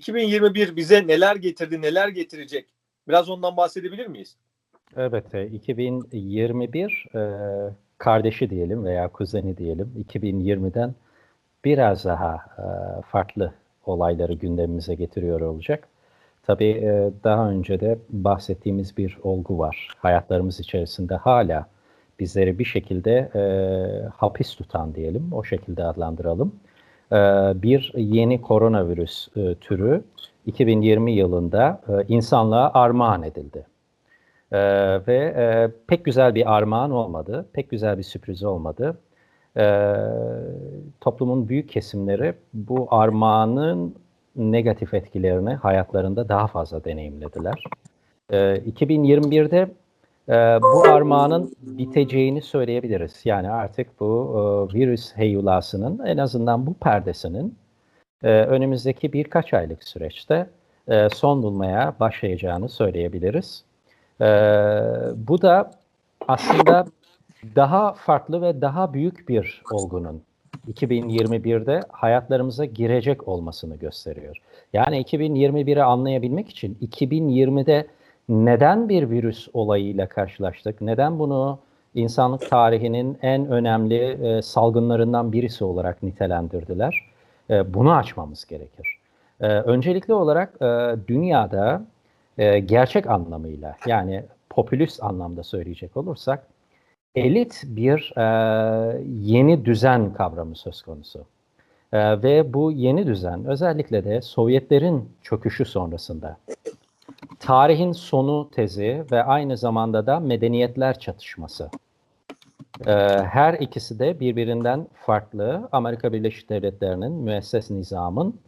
2021 bize neler getirdi, neler getirecek? Biraz ondan bahsedebilir miyiz? Evet, e, 2021 e, kardeşi diyelim veya kuzeni diyelim 2020'den biraz daha e, farklı olayları gündemimize getiriyor olacak. Tabii e, daha önce de bahsettiğimiz bir olgu var. Hayatlarımız içerisinde hala bizleri bir şekilde hapis tutan diyelim, o şekilde adlandıralım. E, bir yeni koronavirüs e, türü 2020 yılında e, insanlığa armağan edildi. Ee, ve e, pek güzel bir armağan olmadı, pek güzel bir sürpriz olmadı. Ee, toplumun büyük kesimleri bu armağanın negatif etkilerini hayatlarında daha fazla deneyimlediler. Ee, 2021'de e, bu armağanın biteceğini söyleyebiliriz. Yani artık bu e, virüs heyulasının en azından bu perdesinin e, önümüzdeki birkaç aylık süreçte e, son bulmaya başlayacağını söyleyebiliriz. Ee, bu da aslında daha farklı ve daha büyük bir olgunun 2021'de hayatlarımıza girecek olmasını gösteriyor. Yani 2021'i anlayabilmek için 2020'de neden bir virüs olayıyla karşılaştık? Neden bunu insanlık tarihinin en önemli e, salgınlarından birisi olarak nitelendirdiler? E, bunu açmamız gerekir. E, öncelikli olarak e, dünyada e, gerçek anlamıyla yani popülist anlamda söyleyecek olursak elit bir e, yeni düzen kavramı söz konusu. E, ve bu yeni düzen özellikle de Sovyetlerin çöküşü sonrasında tarihin sonu tezi ve aynı zamanda da medeniyetler çatışması. E, her ikisi de birbirinden farklı Amerika Birleşik Devletleri'nin müesses nizamın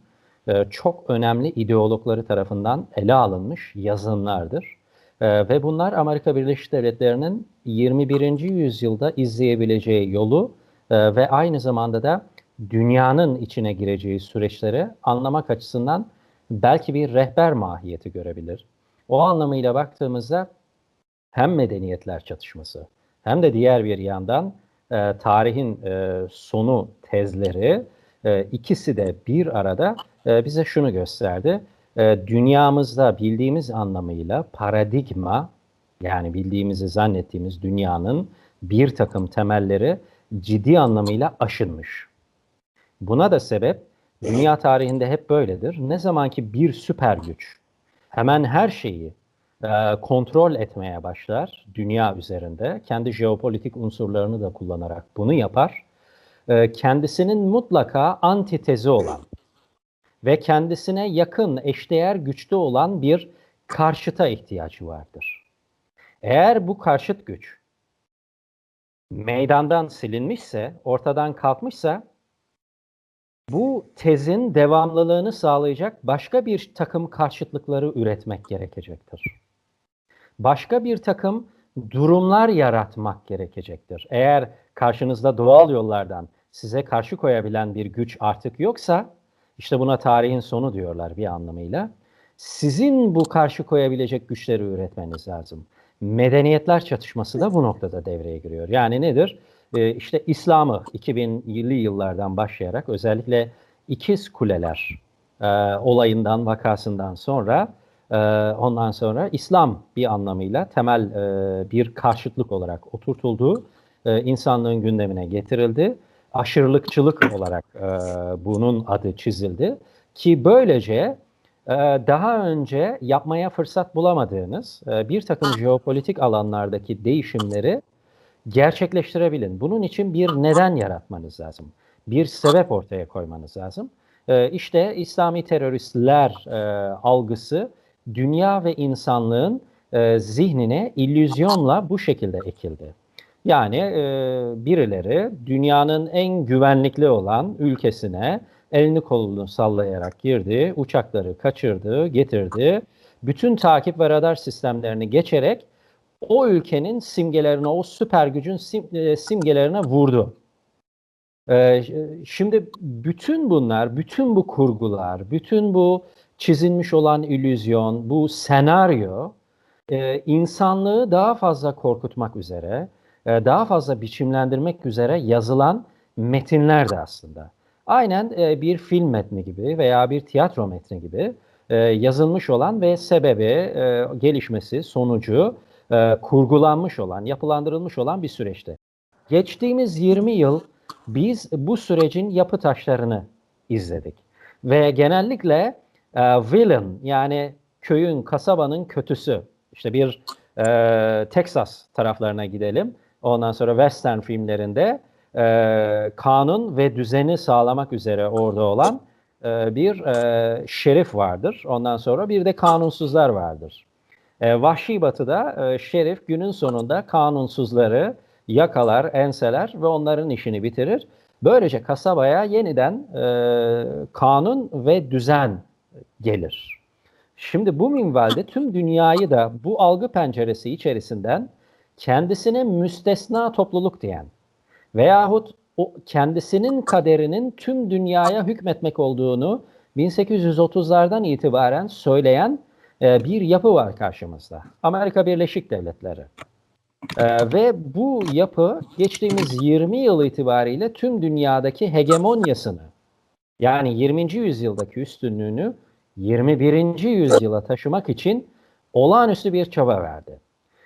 e, çok önemli ideologları tarafından ele alınmış yazınlardır. E, ve bunlar Amerika Birleşik Devletleri'nin 21. yüzyılda izleyebileceği yolu e, ve aynı zamanda da dünyanın içine gireceği süreçleri anlamak açısından belki bir rehber mahiyeti görebilir. O anlamıyla baktığımızda hem medeniyetler çatışması hem de diğer bir yandan e, tarihin e, sonu tezleri e, ikisi de bir arada e, bize şunu gösterdi. E, dünyamızda bildiğimiz anlamıyla paradigma yani bildiğimizi zannettiğimiz dünyanın bir takım temelleri ciddi anlamıyla aşınmış. Buna da sebep dünya tarihinde hep böyledir. Ne zaman ki bir süper güç hemen her şeyi e, kontrol etmeye başlar dünya üzerinde, kendi jeopolitik unsurlarını da kullanarak bunu yapar. E, kendisinin mutlaka antitezi olan, ve kendisine yakın, eşdeğer güçte olan bir karşıta ihtiyacı vardır. Eğer bu karşıt güç meydandan silinmişse, ortadan kalkmışsa bu tezin devamlılığını sağlayacak başka bir takım karşıtlıkları üretmek gerekecektir. Başka bir takım durumlar yaratmak gerekecektir. Eğer karşınızda doğal yollardan size karşı koyabilen bir güç artık yoksa işte buna tarihin sonu diyorlar bir anlamıyla. Sizin bu karşı koyabilecek güçleri üretmeniz lazım. Medeniyetler çatışması da bu noktada devreye giriyor. Yani nedir? Ee, işte İslam'ı 2000'li yıllardan başlayarak özellikle İkiz Kuleler e, olayından, vakasından sonra e, ondan sonra İslam bir anlamıyla temel e, bir karşıtlık olarak oturtuldu. E, insanlığın gündemine getirildi aşırılıkçılık olarak e, bunun adı çizildi. Ki böylece e, daha önce yapmaya fırsat bulamadığınız e, bir takım jeopolitik alanlardaki değişimleri gerçekleştirebilin. Bunun için bir neden yaratmanız lazım. Bir sebep ortaya koymanız lazım. E, işte İslami teröristler e, algısı dünya ve insanlığın e, zihnine illüzyonla bu şekilde ekildi. Yani e, birileri dünyanın en güvenlikli olan ülkesine elini kolunu sallayarak girdi, uçakları kaçırdı, getirdi. Bütün takip ve radar sistemlerini geçerek o ülkenin simgelerine, o süper gücün sim, e, simgelerine vurdu. E, şimdi bütün bunlar, bütün bu kurgular, bütün bu çizilmiş olan illüzyon, bu senaryo e, insanlığı daha fazla korkutmak üzere, e, daha fazla biçimlendirmek üzere yazılan metinler de aslında. aynen e, bir film metni gibi veya bir tiyatro metni gibi e, yazılmış olan ve sebebi, e, gelişmesi, sonucu e, kurgulanmış olan, yapılandırılmış olan bir süreçti. Geçtiğimiz 20 yıl biz bu sürecin yapı taşlarını izledik. Ve genellikle e, villain yani köyün, kasabanın kötüsü. İşte bir e, Texas taraflarına gidelim. Ondan sonra western filmlerinde e, kanun ve düzeni sağlamak üzere orada olan e, bir e, şerif vardır. Ondan sonra bir de kanunsuzlar vardır. E, Vahşi Batı'da e, şerif günün sonunda kanunsuzları yakalar, enseler ve onların işini bitirir. Böylece kasabaya yeniden e, kanun ve düzen gelir. Şimdi bu minvalde tüm dünyayı da bu algı penceresi içerisinden kendisine müstesna topluluk diyen veyahut o kendisinin kaderinin tüm dünyaya hükmetmek olduğunu 1830'lardan itibaren söyleyen e, bir yapı var karşımızda. Amerika Birleşik Devletleri. E, ve bu yapı geçtiğimiz 20 yıl itibariyle tüm dünyadaki hegemonyasını yani 20. yüzyıldaki üstünlüğünü 21. yüzyıla taşımak için olağanüstü bir çaba verdi.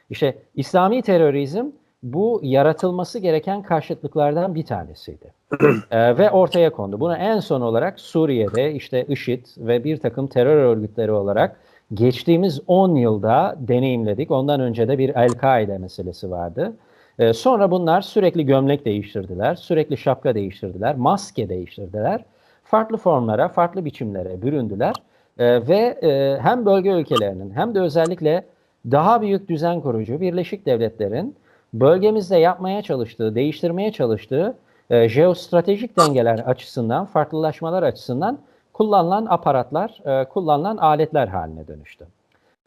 İşte İslami terörizm bu yaratılması gereken karşıtlıklardan bir tanesiydi. Ee, ve ortaya kondu. Bunu en son olarak Suriye'de işte IŞİD ve bir takım terör örgütleri olarak geçtiğimiz 10 yılda deneyimledik. Ondan önce de bir El-Kaide meselesi vardı. Ee, sonra bunlar sürekli gömlek değiştirdiler, sürekli şapka değiştirdiler, maske değiştirdiler. Farklı formlara, farklı biçimlere büründüler. Ee, ve e, hem bölge ülkelerinin hem de özellikle daha büyük düzen kurucu Birleşik Devletler'in bölgemizde yapmaya çalıştığı, değiştirmeye çalıştığı e, jeostratejik dengeler açısından, farklılaşmalar açısından kullanılan aparatlar, e, kullanılan aletler haline dönüştü.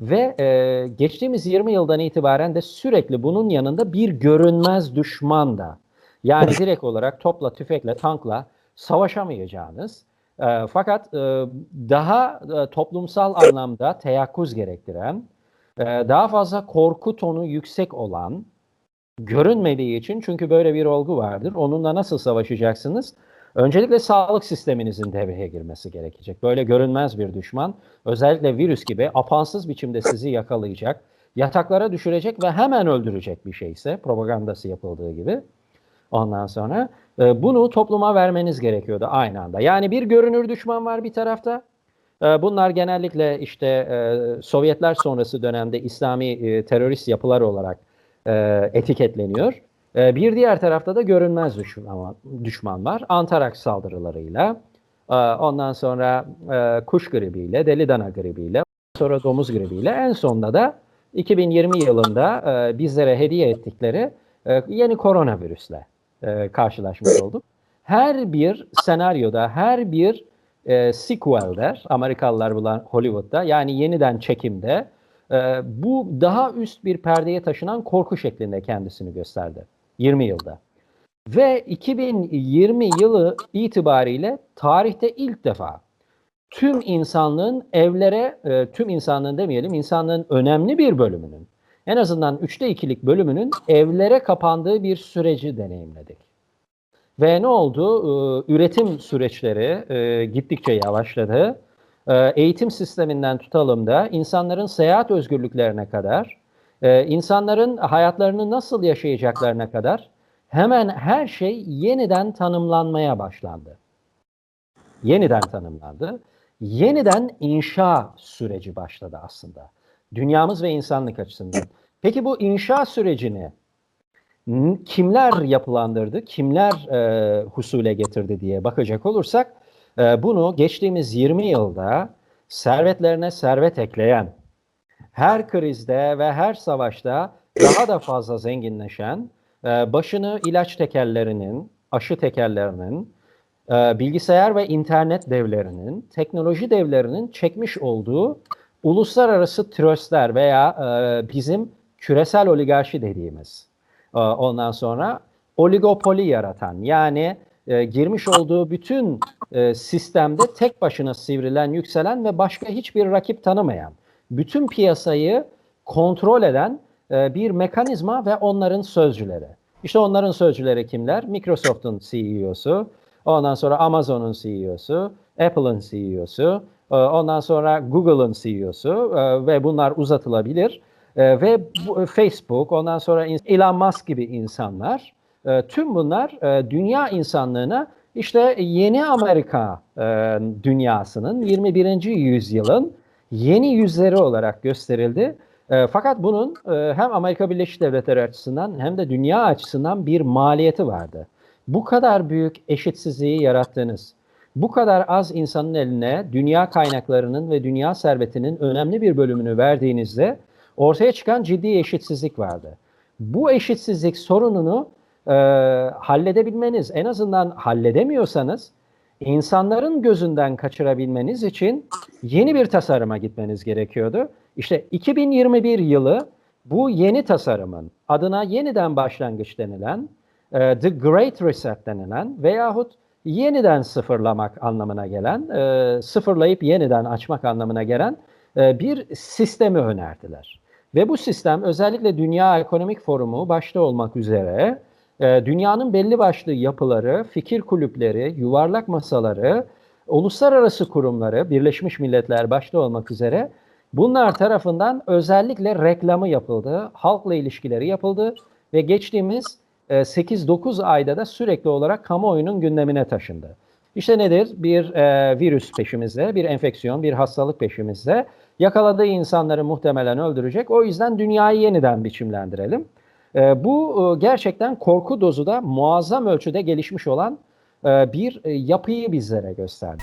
Ve e, geçtiğimiz 20 yıldan itibaren de sürekli bunun yanında bir görünmez düşman da yani direkt olarak topla, tüfekle, tankla savaşamayacağınız e, fakat e, daha e, toplumsal anlamda teyakkuz gerektiren, e, daha fazla korku tonu yüksek olan, görünmediği için çünkü böyle bir olgu vardır. Onunla nasıl savaşacaksınız? Öncelikle sağlık sisteminizin devreye girmesi gerekecek. Böyle görünmez bir düşman, özellikle virüs gibi apansız biçimde sizi yakalayacak, yataklara düşürecek ve hemen öldürecek bir şeyse, propagandası yapıldığı gibi. Ondan sonra e, bunu topluma vermeniz gerekiyordu aynı anda. Yani bir görünür düşman var bir tarafta. E, bunlar genellikle işte e, Sovyetler sonrası dönemde İslami e, terörist yapılar olarak e, etiketleniyor. E, bir diğer tarafta da görünmez düşman, düşman var. Antaraks saldırılarıyla, e, ondan sonra e, kuş gribiyle, deli dana gribiyle, sonra domuz gribiyle, en sonunda da 2020 yılında e, bizlere hediye ettikleri e, yeni koronavirüsle e, karşılaşmış olduk. Her bir senaryoda, her bir e, sequel der, Amerikalılar bulan Hollywood'da, yani yeniden çekimde e, bu daha üst bir perdeye taşınan korku şeklinde kendisini gösterdi 20 yılda. Ve 2020 yılı itibariyle tarihte ilk defa tüm insanlığın evlere, e, tüm insanlığın demeyelim, insanlığın önemli bir bölümünün, en azından üçte ikilik bölümünün evlere kapandığı bir süreci deneyimledik. Ve ne oldu? Ee, üretim süreçleri e, gittikçe yavaşladı. Eğitim sisteminden tutalım da insanların seyahat özgürlüklerine kadar, e, insanların hayatlarını nasıl yaşayacaklarına kadar hemen her şey yeniden tanımlanmaya başlandı. Yeniden tanımlandı. Yeniden inşa süreci başladı aslında. Dünyamız ve insanlık açısından. Peki bu inşa sürecini kimler yapılandırdı, kimler e, husule getirdi diye bakacak olursak e, bunu geçtiğimiz 20 yılda servetlerine servet ekleyen, her krizde ve her savaşta daha da fazla zenginleşen, e, başını ilaç tekerlerinin, aşı tekerlerinin, e, bilgisayar ve internet devlerinin, teknoloji devlerinin çekmiş olduğu uluslararası tröstler veya e, bizim küresel oligarşi dediğimiz ondan sonra oligopoli yaratan yani e, girmiş olduğu bütün e, sistemde tek başına sivrilen, yükselen ve başka hiçbir rakip tanımayan, bütün piyasayı kontrol eden e, bir mekanizma ve onların sözcüleri. İşte onların sözcüleri kimler? Microsoft'un CEO'su, ondan sonra Amazon'un CEO'su, Apple'ın CEO'su, e, ondan sonra Google'ın CEO'su e, ve bunlar uzatılabilir. Ve Facebook, ondan sonra Elon Musk gibi insanlar, tüm bunlar dünya insanlığına işte yeni Amerika dünyasının 21. yüzyılın yeni yüzleri olarak gösterildi. E, fakat bunun e, hem Amerika Birleşik Devletleri açısından hem de dünya açısından bir maliyeti vardı. Bu kadar büyük eşitsizliği yarattınız. Bu kadar az insanın eline dünya kaynaklarının ve dünya servetinin önemli bir bölümünü verdiğinizde ortaya çıkan ciddi eşitsizlik vardı. Bu eşitsizlik sorununu e, halledebilmeniz, en azından halledemiyorsanız insanların gözünden kaçırabilmeniz için yeni bir tasarıma gitmeniz gerekiyordu. İşte 2021 yılı bu yeni tasarımın adına yeniden başlangıç denilen, e, The Great Reset denilen veyahut yeniden sıfırlamak anlamına gelen, e, sıfırlayıp yeniden açmak anlamına gelen e, bir sistemi önerdiler. Ve bu sistem özellikle Dünya Ekonomik Forumu başta olmak üzere e, dünyanın belli başlı yapıları, fikir kulüpleri, yuvarlak masaları, uluslararası kurumları, Birleşmiş Milletler başta olmak üzere bunlar tarafından özellikle reklamı yapıldı, halkla ilişkileri yapıldı ve geçtiğimiz e, 8-9 ayda da sürekli olarak kamuoyunun gündemine taşındı. İşte nedir? Bir e, virüs peşimizde, bir enfeksiyon, bir hastalık peşimizde. Yakaladığı insanları muhtemelen öldürecek. O yüzden dünyayı yeniden biçimlendirelim. E, bu e, gerçekten korku dozu da muazzam ölçüde gelişmiş olan e, bir e, yapıyı bizlere gösterdi.